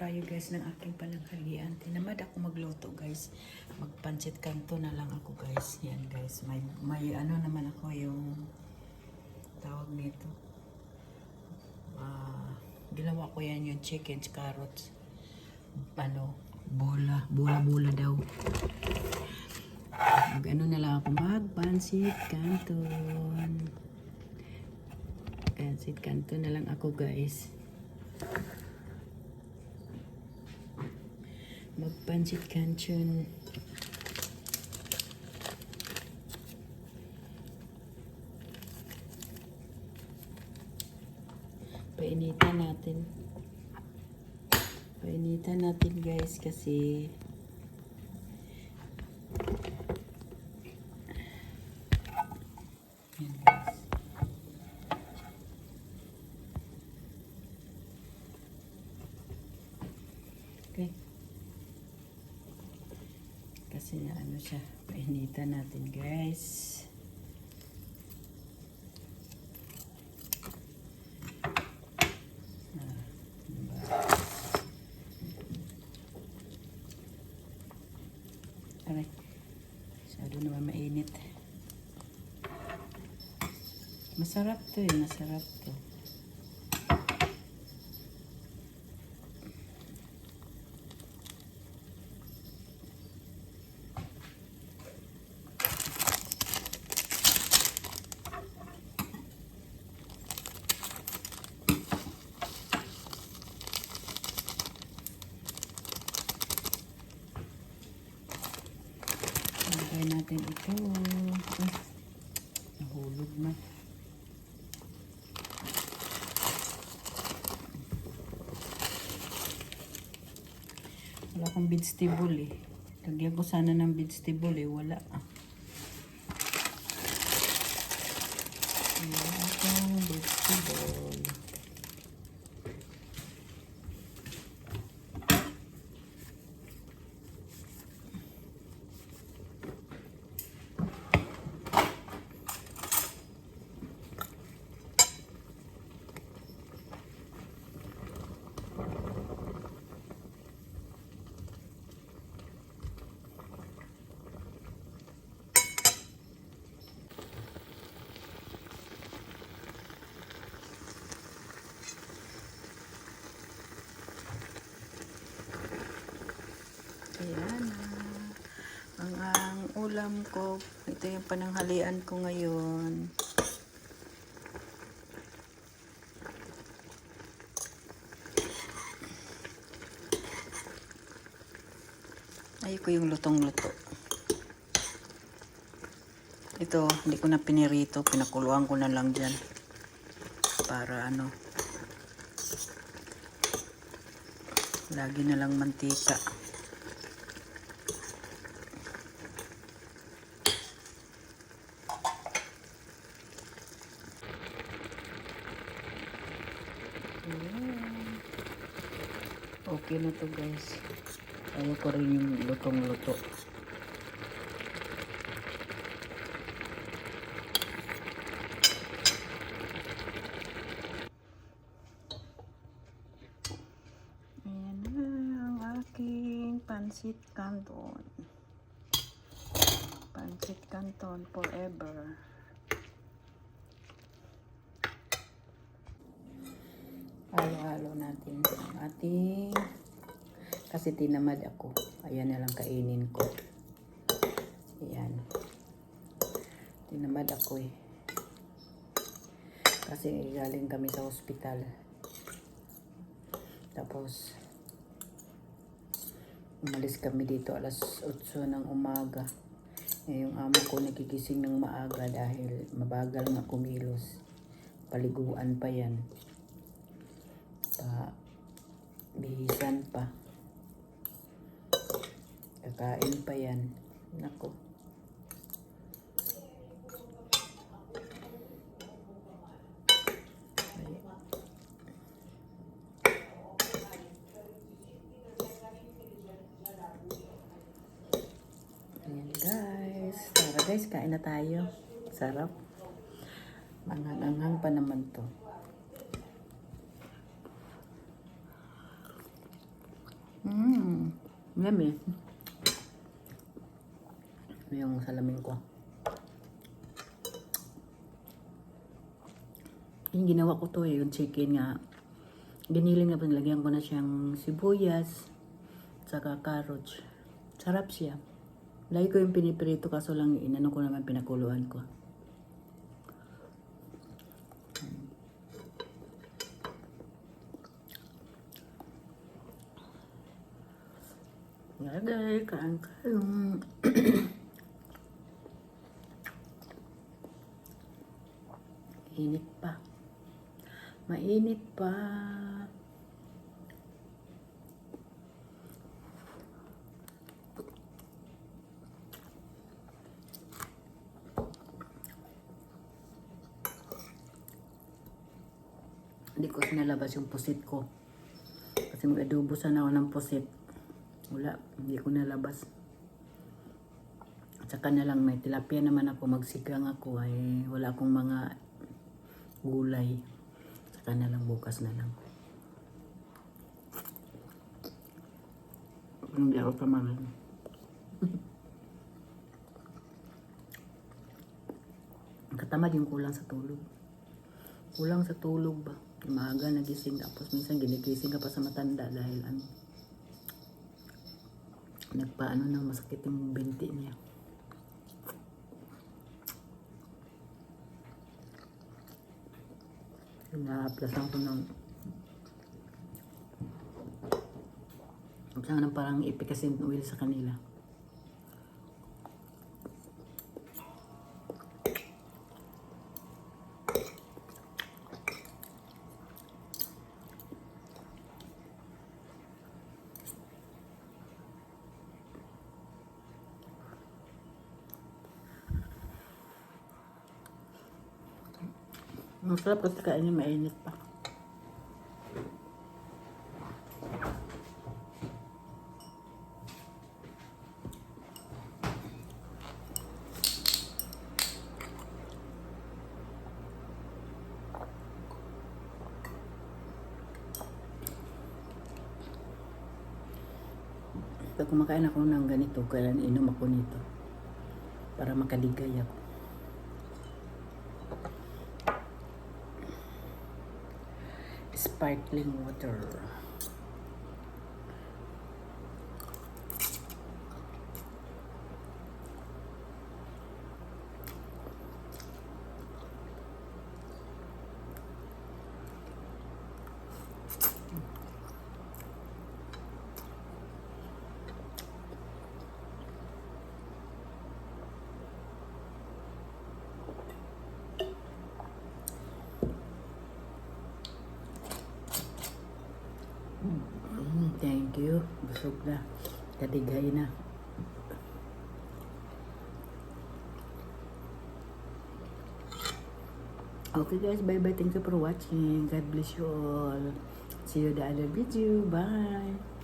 tayo guys ng aking pananghalian. Tinamad ako magluto guys. Magpancit kanto na lang ako guys. Yan guys. May, may ano naman ako yung tawag nito. Ah, ginawa ko yan yung chickens, carrots. Ano, bola. Bola-bola daw. Mag ano na lang ako. Magpansit kanton. Pansit kanto na lang ako guys. Magpansit kanton. Painitan natin. Painitan natin guys kasi. Okay. Kasi na ano siya, painitan natin guys. Ah, diba? Aray, masyado naman mainit. Masarap to eh, masarap to. Lagay natin ito. Ay, nahulog na. Wala akong vegetable eh. Lagyan ko sana ng vegetable eh. Wala ah. Wala akong vegetable. Ayan na. Ang, ang ulam ko, ito yung pananghalian ko ngayon. Ayoko yung lutong-luto. Ito, hindi ko na pinirito. Pinakuluan ko na lang dyan. Para ano. Lagi na lang mantika. Ayan. Okay na to guys. Ayaw ko rin yung lutong-luto. Ayan na ang aking pansit canton. Pansit canton forever. Halo-halo natin ang ating kasi tinamad ako. Ayan na lang kainin ko. Ayan. Tinamad ako eh. Kasi galing kami sa ospital. Tapos umalis kami dito alas 8 ng umaga. Eh, yung amo ko nagigising ng maaga dahil mabagal na kumilos. Paliguan pa yan pa bihisan pa kakain pa yan nako Ayan guys. Guys, kain na tayo. Sarap. Manganganghang pa naman to. Mmm. Yummy. Yung salamin ko. Yung ginawa ko to eh, yung chicken nga. Giniling na lagyan ko na siyang sibuyas, saka carrots. Sarap siya. Lagi ko yung piniprito kaso lang inano ko naman pinakuluan ko. Lagay, kaan kayong. Init pa. Mainit pa. Hindi ko sinalabas yung pusit ko. Kasi mag-adobo sana ako ng pusit. Wala, hindi ko nalabas. At saka na lang may tilapia naman ako, magsigang ako ay wala akong mga gulay. Saka na lang bukas na lang. Hindi ako tamalan. Katamad yung kulang sa tulog. Kulang sa tulog ba? Umaga nagising tapos minsan ginigising ka pa sa matanda dahil ano nagpaano na masakit yung binti niya. Naaplasan ko ng Sana ng parang ipikasin oil sa kanila. Masarap kasi kainin mainit pa. Pag kumakain ako ng ganito, kailan inom ako nito. Para makaligay ako. Sparkling water. Busog na. Katigay na. Okay guys, bye bye. Thank you for watching. God bless you all. See you the other video. Bye.